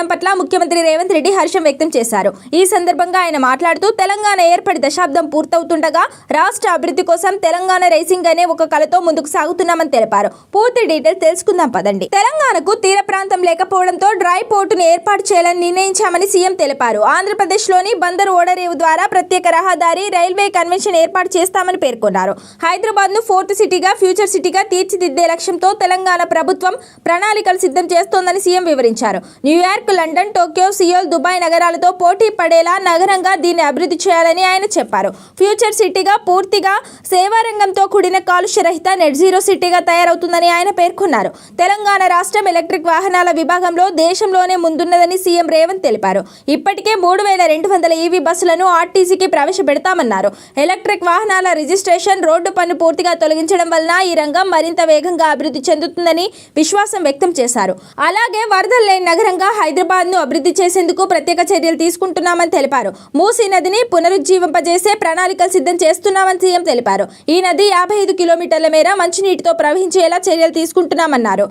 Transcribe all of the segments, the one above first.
జరగడం పట్ల ముఖ్యమంత్రి రేవంత్ రెడ్డి హర్షం వ్యక్తం చేశారు. ఈ సందర్భంగా ఆయన మాట్లాడుతూ తెలంగాణ ఏర్పడి దశాబ్దం పూర్తవుతుండగా రాష్ట్ర అభివృద్ధి కోసం తెలంగాణ రైసింగ్ అనే ఒక కళతో ముందుకు సాగుతున్నామని తెలిపారు. పూర్తి డీటెయిల్స్ తెలుసుకుందాం పదండి. తెలంగాణకు తీర ప్రాంతం లేకపోవడంతో డ్రై పోర్టును ఏర్పాటు చేయాలని నిర్ణయించామని సీఎం తెలిపారు. ఆంధ్రప్రదేశ్లోని బందర్ ఓడరేవు ద్వారా ప్రత్యేక రహదారి రైల్వే కన్వెన్షన్ ఏర్పాటు చేస్తామని పేర్కొన్నారు. హైదరాబాద్ను ఫోర్త్ సిటీగా ఫ్యూచర్ సిటీగా తీర్చిదిద్దే లక్ష్యంతో తెలంగాణ ప్రభుత్వం ప్రణాళికలు సిద్ధం చేస్తోందని సీఎం వివరించారు. New York London Tokyo Seoul Dubai నగరాలతో పోటీ పడేలా నగరంగా దీన్ని అభివృద్ధి చేయాలని ఆయన చెప్పారు. ఫ్యూచర్ సిటీగా పూర్తిగా సేవారంగంతో కూడిన కాలుష్య రహిత నెట్ జీరో సిటీగా తయారవుతుందని ఆయన పేర్కొన్నారు. తెలంగాణ రాష్ట్రం ఎలక్ట్రిక్ వాహనాల విభాగంలో దేశంలోనే ముందున్నదని సీఎం రేవంత్ తెలిపారు. ఇప్పటికే మూడు వేల రెండు వందల ఈవీ బస్సులను ఆర్టీసీకి ప్రవేశపెడతామన్నారు. ఎలక్ట్రిక్ వాహనాల రిజిస్ట్రేషన్ రోడ్డు పన్ను పూర్తిగా తొలగించడం వలన ఈ రంగం మరింత వేగంగా అభివృద్ధి చెందుతుందని విశ్వాసం వ్యక్తం చేశారు. అలాగే వరదలు లేని నగరంగా హైదరాబాద్ ను అభివృద్ధి చేసేందుకు ప్రత్యేక చర్యలు తీసుకుంటున్నామని తెలిపారు. మూసీ నదిని పునరుజ్జీవింపజేసే ప్రణాళికలు సిద్ధం చేస్తున్నామని సీఎం తెలిపారు. ఈ నది యాభై ఐదు కిలోమీటర్ల మేర మంచినీటితో ప్రవహించేలా చర్యలు తీసుకుంటున్నామన్నారు.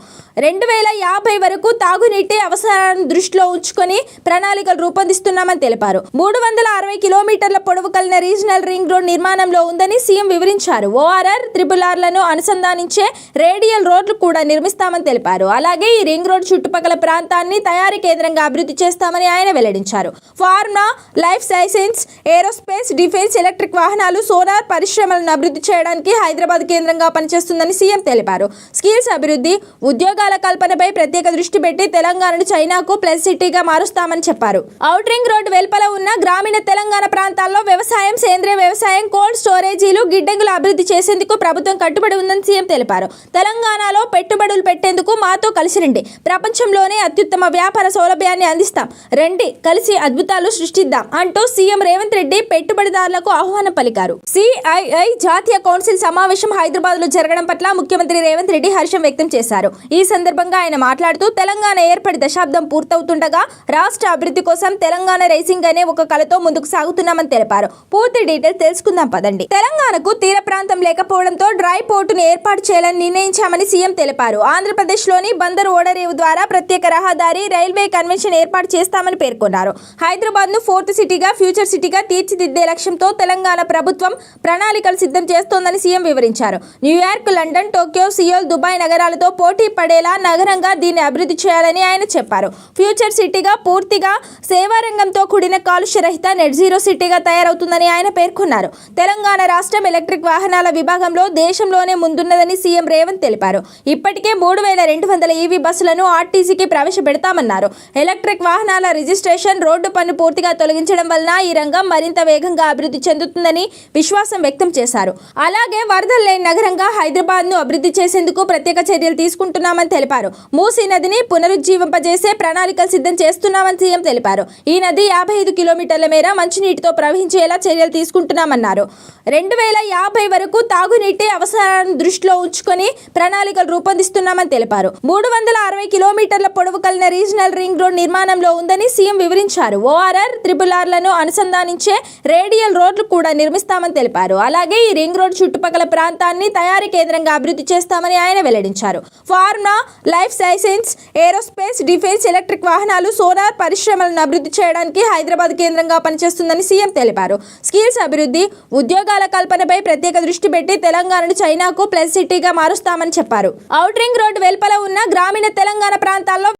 రెండు వేల యాభై వరకు తాగునీటి అవసరాలను దృష్టిలో ఉంచుకొని ప్రణాళికలు రూపొందిస్తున్నామని తెలిపారు. మూడు వందల అరవై కిలోమీటర్ల పొడవు కలిగిన రీజనల్ రింగ్ రోడ్ నిర్మాణంలో ఉందని సీఎం వివరించారు. ఓఆర్ఆర్ త్రిబుల్ ఆర్లను అనుసంధానించే రేడియల్ రోడ్లు కూడా నిర్మిస్తామని తెలిపారు. అలాగే ఈ రింగ్ రోడ్ చుట్టుపక్కల ప్రాంతాన్ని తయారీ కేంద్రంగా అభివృద్ధి చేస్తామని ఆయన వెల్లడించారు. Pharma life sciences aerospace defence electric వాహనాలు సోలార్ పరిశ్రమలను అభివృద్ధి చేయడానికి హైదరాబాద్ కేంద్రంగా పనిచేస్తుందని సీఎం తెలిపారు. స్కిల్స్ అభివృద్ధి ఉద్యోగాల కల్పనపై ప్రత్యేక దృష్టి పెట్టి తెలంగాణను చైనాకు ప్లస్ సిటీగా మారుస్తామని చెప్పారు. అవుట్ రింగ్ రోడ్డు వెలుపల ఉన్న గ్రామీణ తెలంగాణ ప్రాంతాల్లో వ్యవసాయం సేంద్రియ వ్యవసాయం కోల్డ్ స్టోరేజీలు గిడ్డంగులు అభివృద్ధి చేసేందుకు ప్రభుత్వం కట్టుబడి ఉందని సీఎం తెలిపారు. తెలంగాణలో పెట్టుబడులు పెట్టేందుకు మాతో కలిసి రండి ప్రపంచంలోనే అత్యుత్తమ వ్యాపార సౌలభ్యాన్ని అందిస్తాం. రండి కలిసి అద్భుతాలు సృష్టిద్దాం అంటూ సీఎం రేవంత్ రెడ్డి పెట్టుబడిదారులకు ఆహ్వానం పలికారు. సిఐఐ జాతీయ కౌన్సిల్ సమావేశం హైదరాబాద్లో జరగడం పట్ల ముఖ్యమంత్రి రేవంత్ రెడ్డి హర్షం వ్యక్తం చేశారు. ఈ సందర్భంగా ఆయన మాట్లాడుతూ తెలంగాణ ఏర్పడి దశాబ్దం పూర్తవుతుండగా రాష్ట్ర అభివృద్ధి కోసం తెలంగాణ రైసింగ్ అనే ఒక కళతో ముందుకు సాగుతున్నామని తెలిపారు. పూర్తి డీటెయిల్స్ తెలుసుకుందాం పదండి. తెలంగాణకు తీర ప్రాంతం లేకపోవడంతో డ్రై పోర్టును ఏర్పాటు చేయాలని నిర్ణయించామని సీఎం తెలిపారు. ఆంధ్రప్రదేశ్లోని బందరు ఓడరేవు ద్వారా ప్రత్యేక రహదారి రైల్వే కన్వెన్షన్ ఏర్పాటు చేస్తామని పేర్కొన్నారు. హైదరాబాద్ను ఫోర్త్ సిటీగా ఫ్యూచర్ సిటీగా తీర్చిదిద్దే లక్ష్యంతో తెలంగాణ ప్రభుత్వం ప్రణాళికలు సిద్ధం చేస్తోందని సీఎం వివరించారు. New York London Tokyo Seoul Dubai నగరాలతో పోటీ పడేలా నగరంగా దీన్ని అభివృద్ధి చేయాలని ఆయన చెప్పారు. ఫ్యూచర్ సిటీగా పూర్తిగా సేవారంగంతో కూడిన కాలుష్య రహిత నెట్ జీరో సిటీగా తయారవుతుందని ఆయన పేర్కొన్నారు. తెలంగాణ రాష్ట్రం ఎలక్ట్రిక్ వాహనాల విభాగంలో దేశంలోనే ముందున్నదని సీఎం రేవంత్ తెలిపారు. ఇప్పటికే మూడు వేల రెండు వందల ఈవీ బస్సులను ఆర్టీసీకి ప్రవేశపెడతామన్నారు. ఎలక్ట్రిక్ వాహనాల రిజిస్ట్రేషన్ రోడ్డు పన్ను పూర్తిగా తొలగించడం వలన ఈ రంగం మరింత వేగంగా అభివృద్ధి చెందుతుందని విశ్వాసం వ్యక్తం చేశారు. అలాగే వరదలు లేని నగరంగా హైదరాబాద్ను అభివృద్ధి చేసేందుకు ప్రత్యేక చర్యలు తీసుకుంటున్నామని తెలిపారు. మూసీ నదిని పునరుజ్జీవింపజేసే ప్రణాళికలు సిద్ధం చేస్తున్నామని సీఎం తెలిపారు. ఈ నది యాభై ఐదు కిలోమీటర్ల మేర మంచినీటితో ప్రవహించేలా చర్యలు తీసుకుంటున్నామన్నారు. రెండు వేల యాభై వరకు తాగునీటి అవసరాలను దృష్టిలో ఉంచుకొని ప్రణాళికలు రూపొందిస్తున్నామని తెలిపారు. మూడు వందల అరవై కిలోమీటర్ల పొడవు కలిగిన రీజనల్ రింగ్ రోడ్ నిర్మాణంలో ఉందని సీఎం వివరించారు. ఓఆర్ఆర్ త్రిపుల్ ఆర్లను అనుసంధానించే రేడియల్ రోడ్లు కూడా నిర్మిస్తామని తెలిపారు. అలాగే ఈ రింగ్ రోడ్ చుట్టుపక్కల ప్రాంతాన్ని తయారీ కేంద్రంగా అభివృద్ధి చేస్తామని ఆయన వెల్లడించారు. Pharma life sciences aerospace defence electric వాహనాలు సోలార్ పరిశ్రమలను అభివృద్ధి చేయడానికి హైదరాబాద్ కేంద్రంగా పనిచేస్తుందని సీఎం తెలిపారు. స్కిల్స్ అభివృద్ధి ఉద్యోగాల కల్పనపై ప్రత్యేక దృష్టి పెట్టి తెలంగాణను చైనాకు ప్లస్ సిటీగా మారుస్తామని చెప్పారు. అవుట్ రింగ్ రోడ్డు వెలుపల ఉన్న గ్రామీణ తెలంగాణ ప్రాంతాల్లో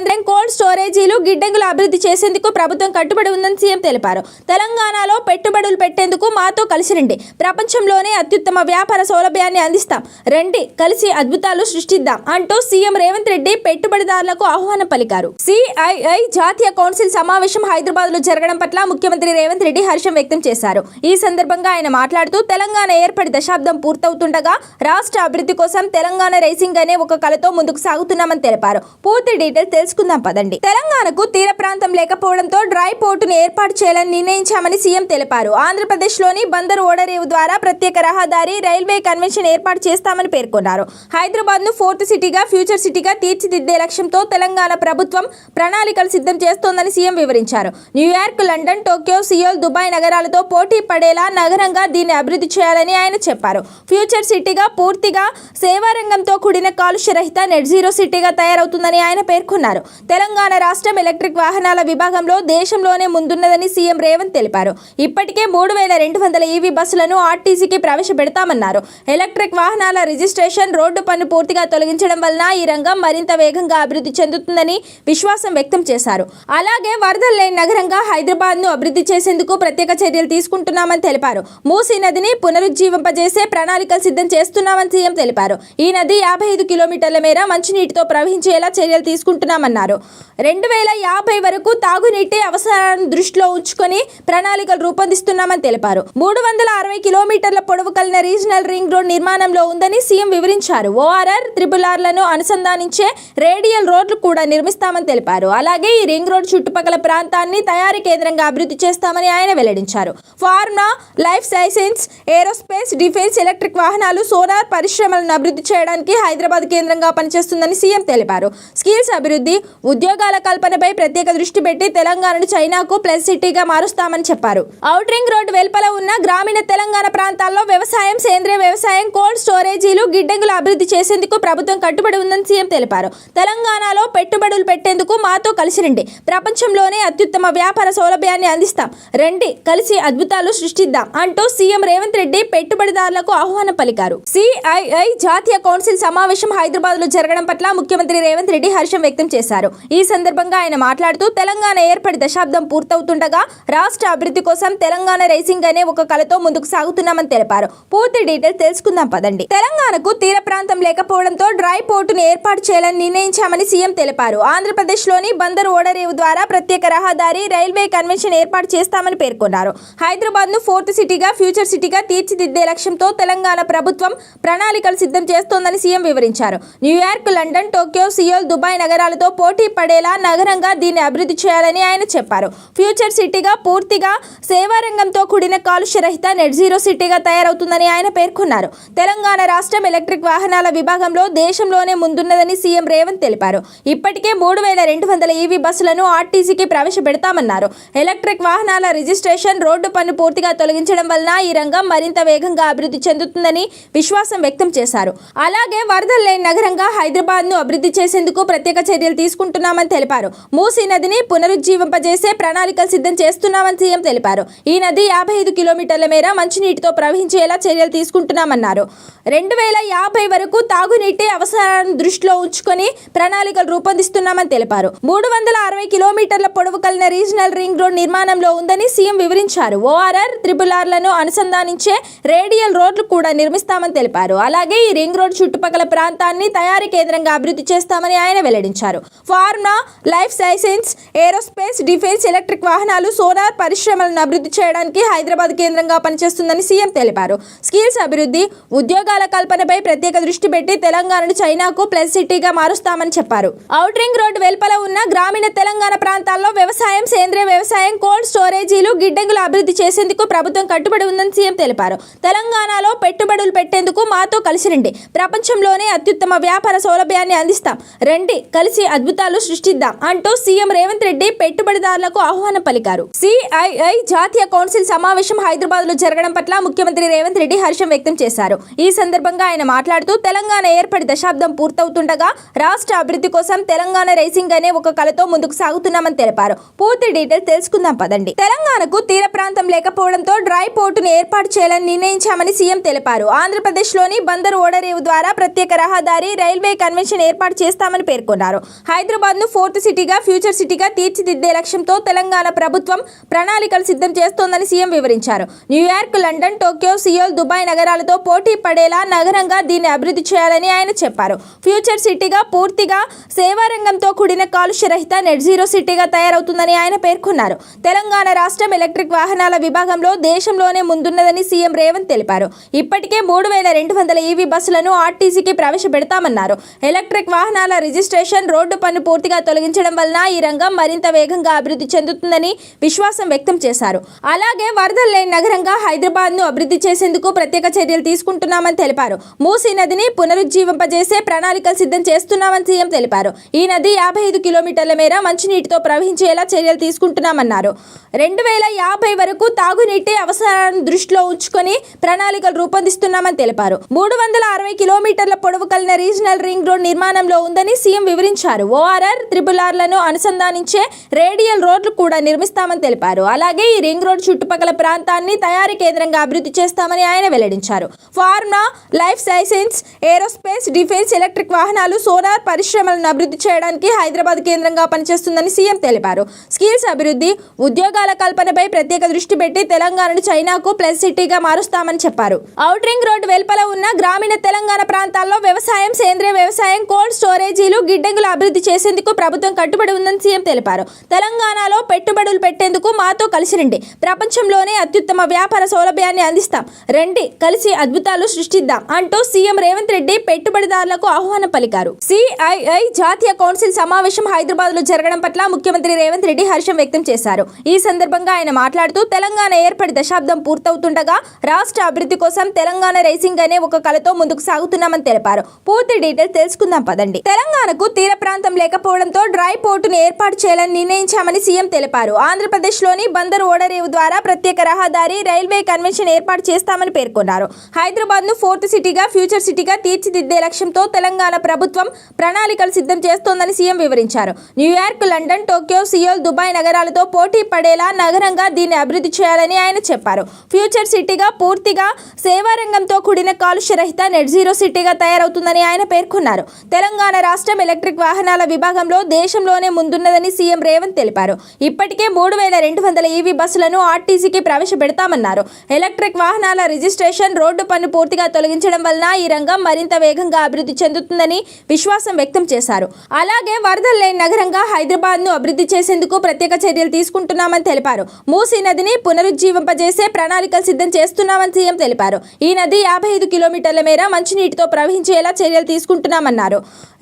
కేంద్రం కోల్డ్ స్టోరేజీలు గిడ్డంగులు అభివృద్ధి చేసేందుకు ప్రభుత్వం కట్టుబడి ఉందని సీఎం తెలిపారు. తెలంగాణలో పెట్టుబడులు పెట్టేందుకు మాతో కలిసి రండి ప్రపంచంలోనే అత్యుత్తమ వ్యాపార సౌలభ్యాన్ని అందిస్తాం. రండి కలిసి అద్భుతాలు సృష్టిద్దాం అంటూ సీఎం రేవంత్ రెడ్డి పెట్టుబడిదారులకు ఆహ్వానం పలికారు. సిఐఐ జాతీయ కౌన్సిల్ సమావేశం హైదరాబాద్లో జరగడం పట్ల ముఖ్యమంత్రి రేవంత్ రెడ్డి హర్షం వ్యక్తం చేశారు. ఈ సందర్భంగా ఆయన మాట్లాడుతూ తెలంగాణ ఏర్పడి దశాబ్దం పూర్తవుతుండగా రాష్ట్ర అభివృద్ధి కోసం తెలంగాణ రైసింగ్ అనే ఒక కళతో ముందుకు సాగుతున్నామని తెలిపారు. పూర్తి డీటెయిల్స్ తెలుసుకుందాం పదండి. తెలంగాణకు తీర ప్రాంతం లేకపోవడంతో డ్రై పోర్టును ఏర్పాటు చేయాలని నిర్ణయించామని సీఎం తెలిపారు. ఆంధ్రప్రదేశ్లోని బందర్ ఓడరేవు ద్వారా ప్రత్యేక రహదారి రైల్వే కన్వెన్షన్ ఏర్పాటు చేస్తామని పేర్కొన్నారు. హైదరాబాద్ను ఫోర్త్ సిటీగా ఫ్యూచర్ సిటీగా తీర్చిదిద్దే లక్ష్యంతో తెలంగాణ ప్రభుత్వం ప్రణాళికలు సిద్ధం చేస్తోందని సీఎం వివరించారు. New York London Tokyo Seoul Dubai నగరాలతో పోటీ పడేలా నగరంగా దీన్ని అభివృద్ధి చేయాలని ఆయన చెప్పారు. ఫ్యూచర్ సిటీగా పూర్తిగా సేవారంగంతో కూడిన కాలుష్య రహిత నెట్ జీరో సిటీగా తయారవుతుందని ఆయన పేర్కొన్నారు. తెలిపారు. తెలంగాణ రాష్ట్రం ఎలక్ట్రిక్ వాహనాల విభాగంలో దేశంలోనే ముందున్నదని సీఎం రేవంత్ తెలిపారు. ఇప్పటికే మూడు వేల రెండు వందల ఈవీ బస్సులను ఆర్టీసీకి ప్రవేశపెడతామన్నారు. ఎలక్ట్రిక్ వాహనాల రిజిస్ట్రేషన్ రోడ్డు పన్ను పూర్తిగా తొలగించడం వలన ఈ రంగం మరింత వేగంగా అభివృద్ధి చెందుతుందని విశ్వాసం వ్యక్తం చేశారు. అలాగే వరదలు లేని నగరంగా హైదరాబాద్ను అభివృద్ధి చేసేందుకు ప్రత్యేక చర్యలు తీసుకుంటున్నామని తెలిపారు. మూసీ నదిని పునరుజ్జీవింపజేసే ప్రణాళికలు సిద్ధం చేస్తున్నామని సీఎం తెలిపారు. ఈ నది యాభై ఐదు కిలోమీటర్ల మేర మంచినీటితో ప్రవహించేలా చర్యలు తీసుకుంటున్నామని అన్నారు. రెండు వేల యాభై వరకు తాగునీటి అవసరాలను దృష్టిలో ఉంచుకొని ప్రణాళికలు రూపొందిస్తున్నామని తెలిపారు. మూడు వందల అరవై కిలోమీటర్ల పొడవు కలిగిన రీజనల్ రింగ్ రోడ్ నిర్మాణంలో ఉందని సీఎం వివరించారు. ఓఆర్ఆర్ త్రిబుల్ ఆర్లను అనుసంధానించే రేడియల్ రోడ్లు కూడా నిర్మిస్తామని తెలిపారు. అలాగే ఈ రింగ్ రోడ్ చుట్టుపక్కల ప్రాంతాన్ని తయారీ కేంద్రంగా అభివృద్ధి చేస్తామని ఆయన వెల్లడించారు. Pharma life sciences aerospace defence electric వాహనాలు సోలార్ పరిశ్రమలను అభివృద్ధి చేయడానికి హైదరాబాద్ కేంద్రంగా పనిచేస్తుందని సీఎం తెలిపారు. స్కిల్స్ అభివృద్ధి ఉద్యోగాల కల్పనపై ప్రత్యేక దృష్టి పెట్టి తెలంగాణను చైనాకు ప్లస్ సిటీగా మారుస్తామని చెప్పారు. ఔట్రింగ్ రింగ్ రోడ్డు వెలుపల ఉన్న గ్రామీణ తెలంగాణ ప్రాంతాల్లో వ్యవసాయం సేంద్రియ వ్యవసాయం కోల్డ్ స్టోరేజీలు గిడ్డంగులు అభివృద్ధి చేసేందుకు ప్రభుత్వం కట్టుబడి ఉందని సీఎం తెలిపారు. తెలంగాణలో పెట్టుబడులు పెట్టేందుకు మాతో కలిసి రండి. ప్రపంచంలోనే అత్యుత్తమ వ్యాపార సౌలభ్యాన్ని అందిస్తాం. రండి కలిసి అద్భుతాలు సృష్టిద్దాం అంటూ సీఎం రేవంత్ రెడ్డి పెట్టుబడిదారులకు ఆహ్వానం పలికారు. సిఐఐ జాతీయ కౌన్సిల్ సమావేశం హైదరాబాద్లో జరగడం పట్ల ముఖ్యమంత్రి రేవంత్ రెడ్డి హర్షం వ్యక్తం చేశారు. ఈ సందర్భంగా ఆయన మాట్లాడుతూ తెలంగాణ ఏర్పడి దశాబ్దం పూర్తవుతుండగా రాష్ట్ర అభివృద్ధి కోసం తెలంగాణ రైసింగ్ అనే ఒక కళతో ముందుకు సాగుతున్నామని తెలిపారు. పూర్తి డీటెయిల్స్ తెలుసుకుందాం పదండి. తెలంగాణకు తీర ప్రాంతం లేకపోవడంతో డ్రై పోర్టును ఏర్పాటు చేయాలని నిర్ణయించామని సీఎం తెలిపారు. ఆంధ్రప్రదేశ్లోని బందరు ఓడరేవు ద్వారా ప్రత్యేక రహదారి రైల్వే కన్వెన్షన్ ఏర్పాటు చేస్తామని పేర్కొన్నారు. హైదరాబాద్ను ఫోర్త్ సిటీగా ఫ్యూచర్ సిటీగా తీర్చిదిద్దే లక్ష్యంతో తెలంగాణ ప్రభుత్వం ప్రణాళికలు సిద్ధం చేస్తోందని సీఎం వివరించారు. New York London Tokyo Seoul Dubai నగరాలతో పోటీ పడేలా నగరంగా దీన్ని అభివృద్ధి చేయాలని ఆయన చెప్పారు. ఫ్యూచర్ సిటీగా పూర్తిగా సేవారంగంతో కూడిన కాలుష్య రహిత నెట్ జీరో సిటీగా తయారవుతుందని ఆయన పేర్కొన్నారు. తెలంగాణ రాష్ట్రం ఎలక్ట్రిక్ వాహనాల విభాగంలో దేశంలోనే ముందున్నదని సీఎం రేవంత్ తెలిపారు. ఇప్పటికే మూడు వేల రెండు వందల ఈవీ బస్సులను ఆర్టీసీకి ప్రవేశపెడతామన్నారు. ఎలక్ట్రిక్ వాహనాల రిజిస్ట్రేషన్ రోడ్డు పన్ను పూర్తిగా తొలగించడం వలన ఈ రంగం మరింత వేగంగా అభివృద్ధి చెందుతుందని విశ్వాసం వ్యక్తం చేశారు. అలాగే వరదలు లేని నగరంగా హైదరాబాద్ను అభివృద్ధి చేసేందుకు ప్రత్యేక చర్యలు తీసుకుంటున్నామని తెలిపారు. మూసీ నదిని పునరుజ్జీవింపజేసే ప్రణాళికలు సిద్ధం చేస్తున్నామని సీఎం తెలిపారు. ఈ నది యాభై ఐదు కిలోమీటర్ల మేర మంచినీటితో ప్రవహించేలా చర్యలు తీసుకుంటున్నామన్నారు. రెండు వేల యాభై వరకు తాగునీటి అవసరాలను దృష్టిలో ఉంచుకొని ప్రణాళికలు రూపొందిస్తున్నామని తెలిపారు. మూడు వందల అరవై కిలోమీటర్ల పొడవు కలిగిన రీజనల్ రింగ్ రోడ్ నిర్మాణంలో ఉందని సీఎం వివరించారు. ఓఆర్ఆర్ త్రిపుల్ ఆర్లను అనుసంధానించే రేడియల్ రోడ్లు కూడా నిర్మిస్తామని తెలిపారు. అలాగే ఈ రింగ్ రోడ్ చుట్టుపక్కల ప్రాంతాన్ని తయారీ కేంద్రంగా అభివృద్ధి చేస్తామని ఆయన వెల్లడించారు. Pharma life sciences aerospace defence electric వాహనాలు సోలార్ పరిశ్రమలను అభివృద్ధి చేయడానికి హైదరాబాద్ కేంద్రంగా పనిచేస్తుందని సీఎం తెలిపారు. స్కిల్స్ అభివృద్ధి ఉద్యోగాల కల్పనపై ప్రత్యేక దృష్టి పెట్టి తెలంగాణను చైనాకు ప్లస్ సిటీగా మారుస్తామని చెప్పారు. అవుట్ రింగ్ రోడ్డు వెలుపల ఉన్న గ్రామీణ తెలంగాణ ప్రాంతాల్లో వ్యవసాయం సేంద్రియ వ్యవసాయం కోల్డ్ స్టోరేజీలు గిడ్డంగులు అభివృద్ధి చేసేందుకు ప్రభుత్వం కట్టుబడి ఉందని సీఎం తెలిపారు. తెలంగాణలో పెట్టుబడులు పెట్టేందుకు మాతో కలిసి రండి. ప్రపంచంలోనే అత్యుత్తమ వ్యాపార సౌలభ్యాన్ని అందిస్తాం. రండి కలిసి అద్భుతాలు సృష్టిద్దాం అంటూ సీఎం రేవంత్ రెడ్డి పెట్టుబడిదారులకు ఆహ్వానం పలికారు. సిఐఐ జాతీయ కౌన్సిల్ సమావేశం హైదరాబాద్లో జరగడం పట్ల ముఖ్యమంత్రి రేవంత్ రెడ్డి హర్షం వ్యక్తం చేశారు. ఈ సందర్భంగా ఆయన మాట్లాడుతూ తెలంగాణ ఏర్పడి దశాబ్దం పూర్తవుతుండగా రాష్ట్ర అభివృద్ధి కోసం తెలంగాణ రైసింగ్ అనే ఒక కళతో ముందుకు సాగుతున్నామని తెలిపారు. పూర్తి డీటెయిల్ తెలుసుకుందాం పదండి. తెలంగాణకు తీర ప్రాంతం లేకపోవడంతో డ్రై పోర్టును ఏర్పాటు చేయాలని నిర్ణయించామని సీఎం తెలిపారు. ఆంధ్రప్రదేశ్లోని బందరు ఓడరేవు ద్వారా ప్రత్యేక రహదారి రైల్వే కన్వెన్షన్ ఏర్పాటు చేస్తామని పేర్కొన్నారు. హైదరాబాద్ను ఫోర్త్ సిటీగా ఫ్యూచర్ సిటీగా తీర్చిదిద్దే లక్ష్యంతో తెలంగాణ ప్రభుత్వం ప్రణాళికలు సిద్ధం చేస్తోందని సీఎం వివరించారు. New York London Tokyo Seoul Dubai నగరాలతో పోటీ పడేలా నగరంగా దీన్ని అభివృద్ధి చేయాలని ఆయన చెప్పారు. ఫ్యూచర్ సిటీగా పూర్తిగా సేవారంగంతో కూడిన కాలుష్య రహిత నెట్ జీరో సిటీగా తయారవుతుందని ఆయన పేర్కొన్నారు. తెలంగాణ రాష్ట్రం ఎలక్ట్రిక్ వాహనాల విభాగంలో దేశంలోనే ముందున్నదని సీఎం రేవంత్ తెలిపారు. ఇప్పటికే మూడు వేల రెండు వందల ఈవీ బస్సులను ఆర్టీసీకి ప్రవేశపెడతామన్నారు. ఎలక్ట్రిక్ వాహనాల రిజిస్ట్రేషన్ రోడ్డు పన్ను పూర్తిగా తొలగించడం వలన ఈ రంగం మరింత వేగంగా అభివృద్ధి చెందుతుందని విశ్వాసం వ్యక్తం చేశారు. అలాగే వరదలు లేని నగరంగా హైదరాబాద్ను అభివృద్ధి చేసేందుకు ప్రత్యేక చర్యలు తీసుకుంటున్నామని తెలిపారు. మూసీ నదిని పునరుజ్జీవింపజేసే ప్రణాళికలు సిద్ధం చేస్తున్నామని సీఎం తెలిపారు. ఈ నది యాభై ఐదు కిలోమీటర్ల మేర మంచినీటితో ప్రవహించేలా చర్యలు తీసుకుంటున్నామన్నారు. రెండు వేల యాభై వరకు తాగునీటి అవసరాలను దృష్టిలో ఉంచుకొని ప్రణాళికలు రూపొందిస్తున్నామని తెలిపారు. మూడు వందల అరవై కిలోమీటర్ల పొడవు కలిగిన రీజనల్ రింగ్ రోడ్ నిర్మాణంలో ఉందని సీఎం వివరించారు. ఓఆర్ఆర్ త్రిపుల్ ఆర్లను అనుసంధానించే రేడియల్ రోడ్లు కూడా నిర్మిస్తామని తెలిపారు. అలాగే ఈ రింగ్ రోడ్ చుట్టుపక్కల ప్రాంతాన్ని తయారీ కేంద్రంగా అభివృద్ధి చేస్తామని ఆయన వెల్లడించారు. Pharma life sciences aerospace defence electric వాహనాలు సోలార్ పరిశ్రమలను అభివృద్ధి చేయడానికి హైదరాబాద్ కేంద్రంగా పనిచేస్తుందని సీఎం తెలిపారు. స్కిల్స్ అభివృద్ధి ఉద్యోగాల కల్పనపై ప్రత్యేక దృష్టి పెట్టి తెలంగాణను చైనాకు ప్లస్ సిటీగా మారుస్తామని చెప్పారు. అవుట్ రింగ్ రోడ్ వెలుపల ఉన్న గ్రామీణ తెలంగాణ ప్రాంతాల్లో వ్యవసాయం సేంద్రియ వ్యవసాయం కోల్డ్ స్టోరేజీలు గిడ్డంగులు అభివృద్ధి చేసేందుకు ప్రభుత్వం కట్టుబడి ఉందని సీఎం తెలిపారు. తెలంగాణలో పెట్టుబడులు పెట్టేందుకు మాతో కలిసి రండి. ప్రపంచంలోనే అత్యుత్తమ వ్యాపార సౌలభ్యాన్ని అందిస్తాం. రండి కలిసి అద్భుతాలు సృష్టిద్దాం అంటూ సీఎం రేవంత్ రెడ్డి పెట్టుబడిదారులకు ఆహ్వానం పలికారు. సిఐఐ జాతీయ కౌన్సిల్ సమావేశం హైదరాబాద్లో జరగడం పట్ల ముఖ్యమంత్రి రేవంత్ రెడ్డి హర్షం వ్యక్తం చేశారు. ఈ సందర్భంగా ఆయన మాట్లాడుతూ తెలంగాణ ఏర్పడి దశాబ్దం పూర్తవుతుండగా రాష్ట్ర అభివృద్ధి కోసం తెలంగాణ రైసింగ్ అనే ఒక కళతో ముందుకు సాగుతున్నామని తెలిపారు. పూర్తి డీటెయిల్స్ తెలుసుకుందాం పదండి. తెలంగాణకు తీర ప్రాంతం లేకపోవడంతో డ్రై పోర్టును ఏర్పాటు చేయాలని నిర్ణయించామని సీఎం తెలిపారు. ఆంధ్రప్రదేశ్లోని బందర్ ఓడరేవు ద్వారా ప్రత్యేక రహదారి రైల్వే కన్వెన్షన్ ఏర్పాటు చేస్తామని పేర్కొన్నారు. హైదరాబాద్ను ఫోర్త్ సిటీగా ఫ్యూచర్ సిటీగా తీర్చిదిద్దే లక్ష్యంతో తెలంగాణ ప్రభుత్వం ప్రణాళికలు సిద్ధం చేస్తోందని సీఎం వివరించారు. New York London Tokyo Seoul Dubai నగరాలతో పోటీ పడేలా నగరంగా దీన్ని అభివృద్ధి చేయాలని ఆయన చెప్పారు. ఫ్యూచర్ సిటీగా పూర్తిగా సేవారంగంతో కూడిన కాలుష్య రహిత నెట్ జీరో సిటీగా తయారవుతుందని ఆయన పేర్కొన్నారు. తెలంగాణ రాష్ట్రం ఎలక్ట్రిక్ వాహనాల విభాగంలో దేశంలోనే ముందున్నదని సీఎం రేవంత్ తెలిపారు. ఇప్పటికే మూడు వేల రెండు వందల ఈవీ బస్సులను ఆర్టీసీకి ప్రవేశపెడతామన్నారు. ఎలక్ట్రిక్ వాహనాల రిజిస్ట్రేషన్ రోడ్డు పన్ను పూర్తిగా తొలగించడం వలన ఈ రంగం మరింత వేగంగా అభివృద్ధి చెందుతుందని విశ్వాసం వ్యక్తం చేశారు. అలాగే వరదలు లేని నగరంగా హైదరాబాద్ను అభివృద్ధి చేసేందుకు ప్రత్యేక చర్యలు తీసుకుంటున్నామని తెలిపారు. మూసీ నదిని పునరుజ్జీవింపజేసే ప్రణాళికలు సిద్ధం చేస్తున్నామని సీఎం తెలిపారు. ఈ నది యాభై ఐదు కిలోమీటర్ల మేర మంచినీటితో ప్రవహించేలా చర్యలు తీసుకుంటున్నామన్నారు.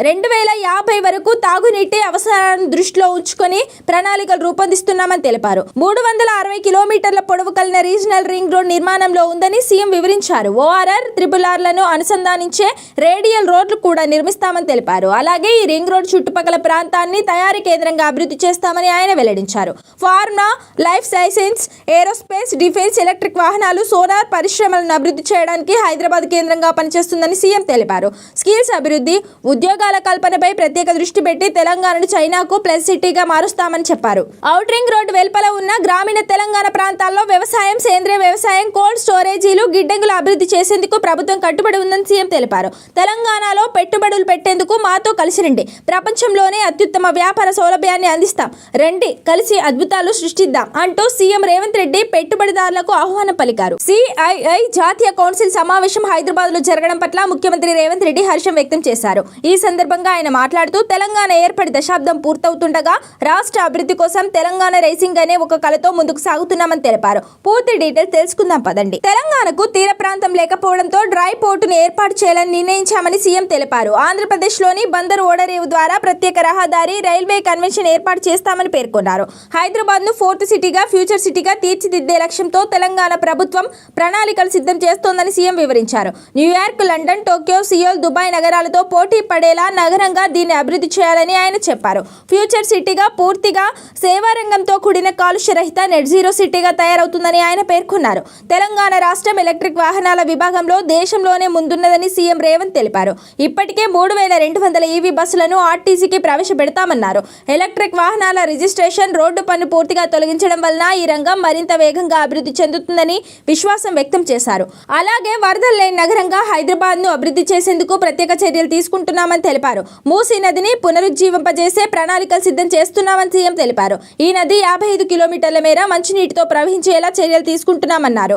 రెండు వేల యాభై వరకు తాగునీటి అవసరాలను దృష్టిలో ఉంచుకొని ప్రణాళికలు రూపొందిస్తున్నామని తెలిపారు. మూడు వందల అరవై కిలోమీటర్ల పొడవు కలిగిన రీజనల్ రింగ్ రోడ్ నిర్మాణంలో ఉందని సీఎం వివరించారు. ఓఆర్ఆర్ త్రిపుల్ ఆర్లను అనుసంధానించే రేడియల్ రోడ్లు కూడా నిర్మిస్తామని తెలిపారు. అలాగే ఈ రింగ్ రోడ్ చుట్టుపక్కల ప్రాంతాన్ని తయారీ కేంద్రంగా అభివృద్ధి చేస్తామని ఆయన వెల్లడించారు. Pharma life sciences aerospace defence electric వాహనాలు సోలార్ పరిశ్రమలను అభివృద్ధి చేయడానికి హైదరాబాద్ కేంద్రంగా పనిచేస్తుందని సీఎం తెలిపారు. స్కిల్స్ అభివృద్ధి ఉద్యోగాల కల్పనపై ప్రత్యేక దృష్టి దృష్టి పెట్టి తెలంగాణను చైనాకు ప్లస్ సిటీగా మారుస్తామని చెప్పారు. అవుట్ రింగ్ రోడ్ వెలుపల ఉన్న గ్రామీణ తెలంగాణ ప్రాంతాల్లో వ్యవసాయం సేంద్రియ వ్యవసాయం కోల్డ్ స్టోరేజీలు గిడ్డంగులు అభివృద్ధి చేసేందుకు ప్రభుత్వం కట్టుబడి ఉందని సీఎం తెలిపారు. తెలంగాణలో పెట్టుబడులు పెట్టేందుకు మాతో కలిసి రండి ప్రపంచంలోనే అత్యుత్తమ వ్యాపార సౌలభ్యాన్ని అందిస్తాం. రండి కలిసి అద్భుతాలు సృష్టిద్దాం అంటూ సీఎం రేవంత్ రెడ్డి పెట్టుబడిదారులకు ఆహ్వానం పలికారు. సిఐఐ జాతీయ కౌన్సిల్ సమావేశం హైదరాబాద్లో జరగడం పట్ల ముఖ్యమంత్రి రేవంత్ రెడ్డి హర్షం వ్యక్తం చేశారు. ఈ సందర్భంగా ఆయన మాట్లాడుతూ తెలంగాణ ఏర్పడి దశాబ్దం పూర్తవుతుండగా రాష్ట్ర అభివృద్ధి కోసం తెలంగాణ రైసింగ్ అనే ఒక కళతో ముందుకు సాగుతున్నామని తెలిపారు. పూర్తి డీటెయిల్స్ తెలుసుకుందాం పదండి. తెలంగాణకు తీర ప్రాంతం లేకపోవడంతో డ్రై పోర్టును ఏర్పాటు చేయాలని నిర్ణయించామని సీఎం తెలిపారు. ఆంధ్రప్రదేశ్లోని బందర్ ఓడరేవు ద్వారా ప్రత్యేక రహదారి రైల్వే కన్వెన్షన్ ఏర్పాటు చేస్తామని పేర్కొన్నారు. హైదరాబాద్ను ఫోర్త్ సిటీగా ఫ్యూచర్ సిటీగా తీర్చిదిద్దే లక్ష్యంతో తెలంగాణ ప్రభుత్వం ప్రణాళికలు సిద్ధం చేస్తోందని సీఎం వివరించారు. New York London Tokyo Seoul Dubai నగరాలతో పోటీ పడేలా నగరంగా దీన్ని అభివృద్ధి చేయాలని ఆయన చెప్పారు. ఫ్యూచర్ సిటీగా పూర్తిగా సేవారంగంతో కూడిన కాలుష్య రహిత నెట్ జీరో సిటీగా తయారవుతుందని ఆయన పేర్కొన్నారు. తెలంగాణ రాష్ట్రం ఎలక్ట్రిక్ వాహనాల విభాగంలో దేశంలోనే ముందున్నదని సీఎం రేవంత్ తెలిపారు. ఇప్పటికే మూడు వేల రెండు వందల ఈవీ బస్సులను ఆర్టీసీకి ప్రవేశపెడతామన్నారు. ఎలక్ట్రిక్ వాహనాల రిజిస్ట్రేషన్ రోడ్డు పన్ను పూర్తిగా తొలగించడం వలన ఈ రంగం మరింత వేగంగా అభివృద్ధి చెందుతుందని విశ్వాసం వ్యక్తం చేశారు. అలాగే వరదలు లేని నగరంగా హైదరాబాద్ను అభివృద్ధి చేసేందుకు ప్రత్యేక చర్యలు తీసుకుంటున్నామని తెలిపారు. మూసీ నదిని పునరుజ్జీవింపజేసే ప్రణాళికలు సిద్ధం చేస్తున్నామని సీఎం తెలిపారు. ఈ నది యాభై ఐదు కిలోమీటర్ల మేర మంచినీటితో ప్రవహించేలా చర్యలు తీసుకుంటున్నామన్నారు.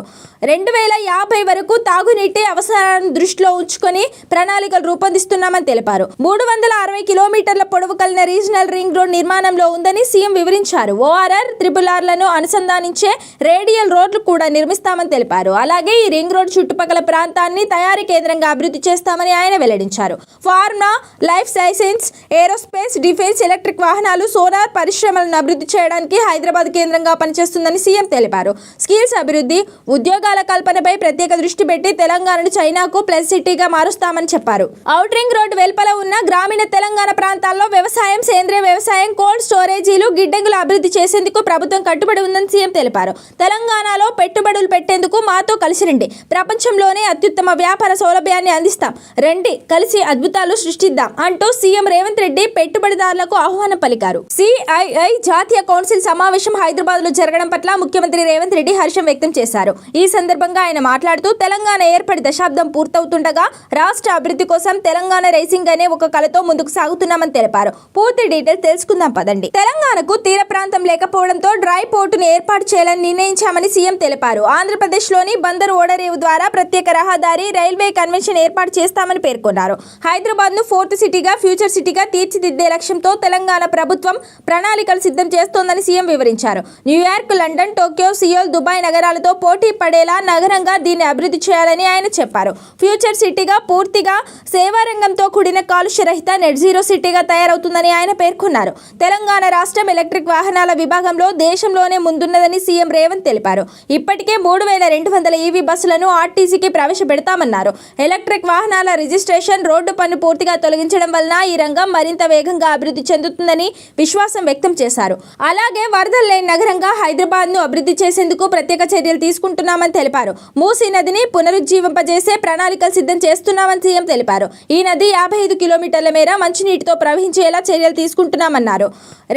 రెండు వేల యాభై వరకు తాగునీటి అవసరాలను దృష్టిలో ఉంచుకొని ప్రణాళికలు రూపొందిస్తున్నామని తెలిపారు. మూడు వందల అరవై కిలోమీటర్ల పొడవు కలిగిన రీజనల్ రింగ్ రోడ్ నిర్మాణంలో ఉందని సీఎం వివరించారు. ఓఆర్ఆర్ త్రిపుల్ ఆర్లను అనుసంధానించే రేడియల్ రోడ్లు కూడా నిర్మిస్తామని తెలిపారు. అలాగే ఈ రింగ్ రోడ్ చుట్టుపక్కల ప్రాంతాన్ని తయారీ కేంద్రంగా అభివృద్ధి చేస్తామని ఆయన వెల్లడించారు. Pharma life sciences aerospace defence electric వాహనాలు సోలార్ పరిశ్రమలను అభివృద్ధి చేయడానికి హైదరాబాద్ కేంద్రంగా పనిచేస్తుందని సీఎం తెలిపారు. స్కిల్స్ అభివృద్ధి ఉద్యోగాల కల్పనపై ప్రత్యేక దృష్టి పెట్టి తెలంగాణను చైనాకు ప్లస్ సిటీగా మారుస్తామని చెప్పారు. అవుట్ రింగ్ రోడ్ వెలుపల ఉన్న గ్రామీణ తెలంగాణ ప్రాంతాల్లో వ్యవసాయం సేంద్రియ వ్యవసాయం కోల్డ్ స్టోరేజీలు గిడ్డంగులు అభివృద్ధి చేసేందుకు ప్రభుత్వం కట్టుబడి ఉందని సీఎం తెలిపారు. తెలంగాణలో పెట్టుబడులు పెట్టేందుకు మాతో కలిసి రండి ప్రపంచంలోనే అత్యుత్తమ వ్యాపార సౌలభ్యాన్ని అందిస్తాం. రండి కలిసి అద్భుతాలు సృష్టిద్దాం అంటూ సీఎం రేవంత్ రెడ్డి పెట్టుబడిదారులకు ఆహ్వానం పలికారు. సిఐఐ జాతీయ కౌన్సిల్ సమావేశం హైదరాబాద్లో జరగడం పట్ల ముఖ్యమంత్రి రేవంత్ రెడ్డి హర్షం వ్యక్తం చేశారు. ఈ సందర్భంగా ఆయన మాట్లాడుతూ తెలంగాణ ఏర్పడి దశాబ్దం పూర్తవుతుండగా రాష్ట్ర అభివృద్ధి కోసం తెలంగాణ రైసింగ్ అనే ఒక కలతో ముందుకు సాగుతున్నామని తెలిపారు. పూర్తి డీటెయిల్స్ తెలుసుకుందాం పదండి. తెలంగాణకు తీర ప్రాంతం లేకపోవడంతో డ్రై పోర్టును ఏర్పాటు చేయాలని నిర్ణయించామని సీఎం తెలిపారు. ఆంధ్రప్రదేశ్లోని బందరు ఓడరేవు ద్వారా ప్రత్యేక రహదారి రైల్వే కన్వెన్షన్ ఏర్పాటు చేస్తామని పేర్కొన్నారు. హైదరాబాద్ను ఫోర్త్ సిటీగా ఫ్యూచర్ సిటీగా తీర్చిదిద్దే లక్ష్యంతో తెలంగాణ ప్రభుత్వం ప్రణాళికలు సిద్ధం చేస్తోందని సీఎం వివరించారు. New York London Tokyo Seoul Dubai నగరాలతో పోటీ పడేలా నగరంగా దీన్ని అభివృద్ధి చేయాలని ఆయన చెప్పారు. ఫ్యూచర్ సిటీగా పూర్తిగా సేవారంగంతో కూడిన కాలుష్య రహిత నెట్ జీరో సిటీగా తయారవుతుందని ఆయన పేర్కొన్నారు. తెలంగాణ రాష్ట్రం ఎలక్ట్రిక్ వాహనాల విభాగంలో దేశంలోనే ముందున్నదని సీఎం రేవంత్ తెలిపారు. ఇప్పటికే మూడు వేల రెండు వందల ఈవీ బస్సులను ఆర్టీసీకి ప్రవేశపెడతామన్నారు. ఎలక్ట్రిక్ వాహనాల రిజిస్ట్రేషన్ రోడ్డు పన్ను పూర్తిగా తొలగించడం వలన ఈ రంగం మరింత వేగంగా అభివృద్ధి చెందుతుందని విశ్వాసం వ్యక్తం చేశారు. అలాగే వరదలు లేని నగరంగా హైదరాబాద్ను అభివృద్ధి చేసేందుకు ప్రత్యేక చర్యలు తీసుకుంటున్నామని తెలిపారు. మూసీ నదిని పునరుజ్జీవింపజేసే ప్రణాళికలు సిద్ధం చేస్తున్నామని సీఎం తెలిపారు. ఈ నది యాభై ఐదు కిలోమీటర్ల మేర మంచినీటితో ప్రవహించేలా చర్యలు తీసుకుంటున్నామన్నారు.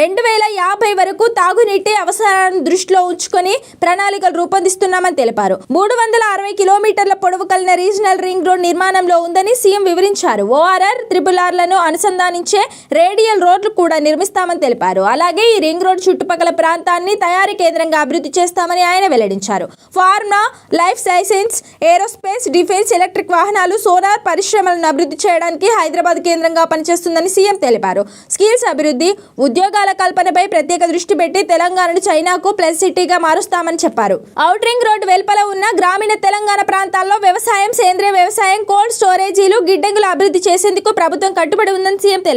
రెండు వేల యాభై వరకు తాగునీటి అవసరాలను దృష్టిలో ఉంచుకొని ప్రణాళికలు రూపొందిస్తున్నామని తెలిపారు. మూడు వందల అరవై కిలోమీటర్ల పొడవు కలిగిన రీజనల్ రింగ్ రోడ్ నిర్మాణంలో ఉందని సీఎం వివరించారు. ఓఆర్ఆర్ త్రిబుల్ ఆర్లను అనుసంధానించి రేడియల్ రోడ్లు కూడా నిర్మిస్తామని తెలిపారు. అలాగే ఈ రింగ్ రోడ్ చుట్టుపక్కల ప్రాంతాన్ని తయారీ కేంద్రంగా అభివృద్ధి చేస్తామని ఆయన వెల్లడించారు. Pharma life sciences aerospace defence electric వాహనాలు సోలార్ పరిశ్రమలను అభివృద్ధి చేయడానికి హైదరాబాద్ కేంద్రంగా పనిచేస్తుందని సీఎం తెలిపారు. స్కిల్స్ అభివృద్ధి ఉద్యోగాల కల్పనపై ప్రత్యేక దృష్టి పెట్టి తెలంగాణను చైనాకు ప్లస్ సిటీగా మారుస్తామని చెప్పారు. అవుట్ రింగ్ రోడ్ వెలుపల ఉన్న గ్రామీణ తెలంగాణ ప్రాంతాల్లో వ్యవసాయం సేంద్రియ వ్యవసాయం కోల్డ్ స్టోరేజీలు గిడ్డంగులు అభివృద్ధి చేసేందుకు ప్రభుత్వం కట్టుబడి ఉందని సీఎం తెలిపారు.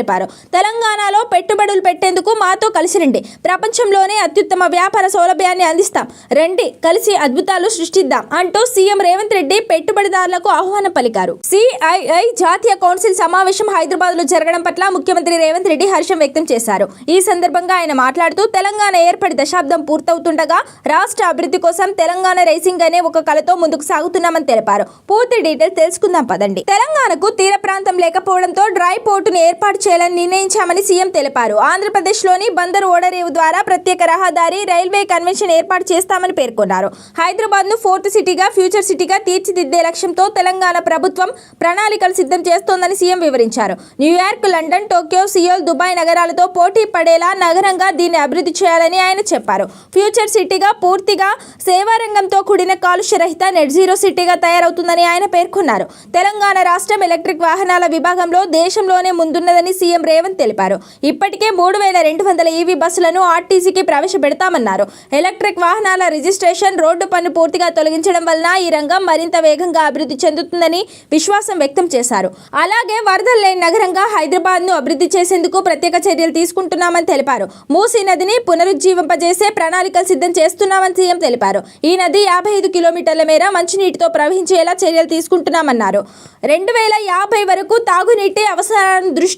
తెలంగాణలో పెట్టుబడులు పెట్టేందుకు మాతో కలిసి రండి. ప్రపంచంలోనే అత్యుత్తమ వ్యాపార సౌలభ్యాన్ని అందిస్తాం. రండి కలిసి అద్భుతాలు సృష్టిద్దాం అంటూ సీఎం రేవంత్ రెడ్డి పెట్టుబడిదారులకు ఆహ్వానం పలికారు. సిఐఐ జాతీయ కౌన్సిల్ సమావేశం హైదరాబాద్లో జరగడం పట్ల ముఖ్యమంత్రి రేవంత్ రెడ్డి హర్షం వ్యక్తం చేశారు. ఈ సందర్భంగా ఆయన మాట్లాడుతూ తెలంగాణ ఏర్పడి దశాబ్దం పూర్తవుతుండగా రాష్ట్ర అభివృద్ధి కోసం తెలంగాణ రైసింగ్ అనే ఒక కలతో ముందుకు సాగుతున్నామని తెలిపారు. పూర్తి డీటెయిల్స్ తెలుసుకుందాం పదండి. తెలంగాణకు తీర ప్రాంతం లేకపోవడంతో డ్రై పోర్టును ఏర్పాటు చేయాలని నిర్ణయించామని సీఎం తెలిపారు. ఆంధ్రప్రదేశ్లోని బందర్ ఓడరేవు ద్వారా ప్రత్యేక రహదారి రైల్వే కన్వెన్షన్ ఏర్పాటు చేస్తామని పేర్కొన్నారు. హైదరాబాద్ను ఫోర్త్ సిటీగా ఫ్యూచర్ సిటీగా తీర్చిదిద్దే లక్ష్యంతో తెలంగాణ ప్రభుత్వం ప్రణాళికలు సిద్ధం చేస్తోందని సీఎం వివరించారు. New York London Tokyo Seoul Dubai నగరాలతో పోటీ పడేలా నగరంగా దీన్ని అభివృద్ధి చేయాలని ఆయన చెప్పారు. ఫ్యూచర్ సిటీగా పూర్తిగా సేవారంగంతో కూడిన కాలుష్య రహిత నెట్ జీరో సిటీగా తయారవుతుందని ఆయన పేర్కొన్నారు. తెలంగాణ రాష్ట్రం ఎలక్ట్రిక్ వాహనాల విభాగంలో దేశంలోనే ముందున్నదని సీఎం రేవంత్ తెలిపారు. ఇప్పటికే మూడు వేల రెండు వందల ఈవీ బస్సులను ఆర్టీసీకి ప్రవేశపెడతామన్నారు. ఎలక్ట్రిక్ వాహనాల రిజిస్ట్రేషన్ రోడ్డు పన్ను పూర్తిగా తొలగించడం వలన ఈ రంగం మరింత వేగంగా అభివృద్ధి చెందుతుందని విశ్వాసం వ్యక్తం చేశారు. అలాగే వరదలు లేని నగరంగా హైదరాబాద్ను అభివృద్ధి చేసేందుకు ప్రత్యేక చర్యలు తీసుకుంటున్నామని తెలిపారు. మూసీ నదిని పునరుజ్జీవింపజేసే ప్రణాళికలు సిద్ధం చేస్తున్నామని సీఎం తెలిపారు. ఈ నది యాభై ఐదు కిలోమీటర్ల మేర మంచినీటితో ప్రవహించేలా చర్యలు తీసుకుంటున్నామన్నారు. రెండు వేల యాభై వరకు తాగునీటి అవసరాలను దృష్టి